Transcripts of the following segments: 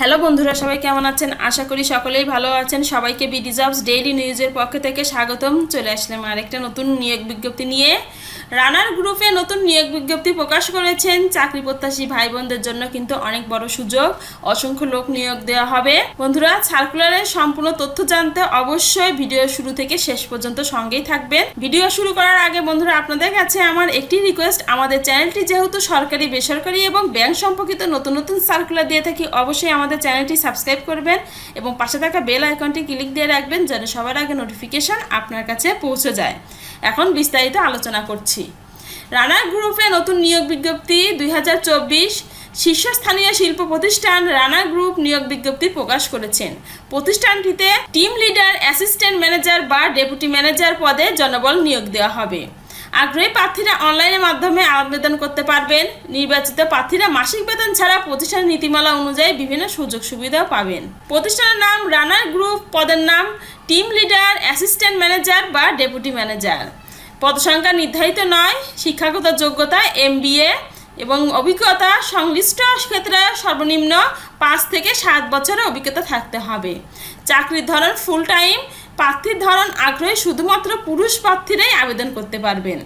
Hello বন্ধুরা, সবাই কেমন আছেন? আশা করি সকলেই ভালো আছেন। সবাইকে বিডি জবস ডেইলি নিউজের পক্ষ থেকে স্বাগতম। চলে আসলাম আরেকটা নতুন নিয়োগ বিজ্ঞপ্তি নিয়ে। রানার গ্রুপে নতুন নিয়োগ বিজ্ঞপ্তি প্রকাশ করেছেন চাকরি প্রত্যাশী ভাই বোনদের জন্য কিন্তু অনেক বড় সুযোগ, অসংখ্য লোক নিয়োগ দেওয়া হবে। বন্ধুরা সার্কুলারের সম্পূর্ণ তথ্য জানতে অবশ্যই ভিডিও শুরু থেকে শেষ পর্যন্ত সঙ্গেই থাকবেন। ভিডিও শুরু করার আগে বন্ধুরা, আপনাদের কাছে আমার একটি রিকোয়েস্ট আমাদের চ্যানেলটি যেহেতু সরকারি, বেসরকারি এবং ব্যাংক সম্পর্কিত নতুন নতুন সার্কুলার দিয়ে থাকি, অবশ্যই আমাদের চ্যানেলটি সাবস্ক্রাইব করবেন এবং পাশে থাকা বেল আইকনটি ক্লিক দিয়ে রাখবেন যেন সবার আগে নোটিফিকেশন আপনার কাছে পৌঁছে যায়। এখন বিস্তারিত আলোচনা করছি। রানার গ্রুপে নতুন নিয়োগ বিজ্ঞপ্তি দুই শীর্ষস্থানীয় শিল্প প্রতিষ্ঠান রানা গ্রুপ নিয়োগ বিজ্ঞপ্তি প্রকাশ করেছেন। প্রতিষ্ঠানটিতে টিম লিডার, অ্যাসিস্ট্যান্ট ম্যানেজার বা ডেপুটি ম্যানেজার পদে জনবল নিয়োগ দেওয়া হবে। আগ্রহী প্রার্থীরা অনলাইনের মাধ্যমে আবেদন করতে পারবেন। নির্বাচিত প্রার্থীরা মাসিক বেতন ছাড়া প্রতিষ্ঠানের নীতিমালা অনুযায়ী বিভিন্ন সুযোগ সুবিধাও পাবেন। প্রতিষ্ঠানের নাম রানার গ্রুপ, পদের নাম টিম লিডার, অ্যাসিস্ট্যান্ট ম্যানেজার বা ডেপুটি ম্যানেজার। পদসংখ্যা নির্ধারিত নয়, শিক্ষাগত যোগ্যতা এমবিএ এবং অভিজ্ঞতা সংশ্লিষ্ট ক্ষেত্রে সর্বনিম্ন পাঁচ থেকে সাত বছরের অভিজ্ঞতা থাকতে হবে। চাকরির ধরন ফুল টাইম প্রার্থীর ধরন আগ্রহী শুধুমাত্র পুরুষ প্রার্থীরাই আবেদন করতে পারবেন।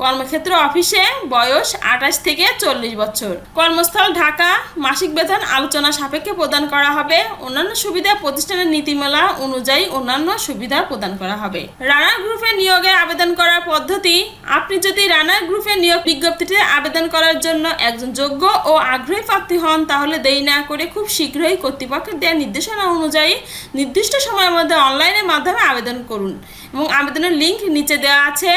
কর্মক্ষেত্র অফিসে বয়স আঠাশ থেকে চল্লিশ বছর। কর্মস্থল ঢাকা। মাসিক বেতন আলোচনা সাপেক্ষে প্রদান করা হবে। অন্যান্য সুবিধা প্রতিষ্ঠানের নীতিমালা অনুযায়ী অন্যান্য সুবিধা প্রদান করা হবে। রানার গ্রুপে নিয়োগে আবেদন করার পদ্ধতি। আপনি যদি রানার গ্রুপে নিয়োগ বিজ্ঞপ্তিতে আবেদন করার জন্য একজন যোগ্য ও আগ্রহী প্রার্থী হন, তাহলে দেরি না করে খুব শীঘ্রই কর্তৃপক্ষের দেওয়া নির্দেশনা অনুযায়ী নির্দিষ্ট সময়ের মধ্যে অনলাইনের মাধ্যমে আবেদন করুন। এবং আবেদনের লিঙ্ক নিচে দেওয়া আছে।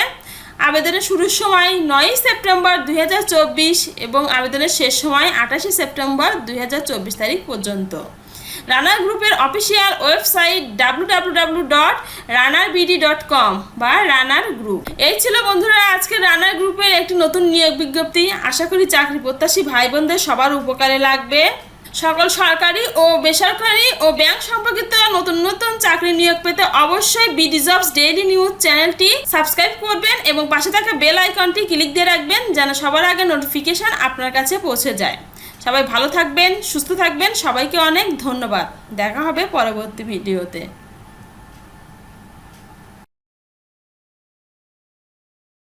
আবেদনের শুরুর সময় নয়ই সেপ্টেম্বর দু হাজার চব্বিশ এবং আবেদনের শেষ সময় আঠাশে সেপ্টেম্বর দু হাজার চব্বিশ তারিখ পর্যন্ত। রানার গ্রুপের official website W dot Runner dot com বা রানার গ্রুপ। এই ছিল বন্ধুরা আজকে রানার গ্রুপের একটি নতুন নিয়োগ বিজ্ঞপ্তি। আশা করি চাকরি প্রত্যাশী ভাই বোনদের সবার উপকারে লাগবে। সকল সরকারি ও বেসরকারি ও ব্যাংক সম্পর্কিত নতুন নতুন চাকরি নিয়োগ পেতে অবশ্যই বিডি জবস ডেইলি নিউজ চ্যানেলটি সাবস্ক্রাইব করবেন এবং পাশে থাকা বেল আইকনটি ক্লিক দিয়ে রাখবেন যেন সবার আগে নোটিফিকেশান আপনার কাছে পৌঁছে যায়। সবাই ভালো থাকবেন, সুস্থ থাকবেন। সবাইকে অনেক ধন্যবাদ। দেখা হবে পরবর্তী ভিডিওতে।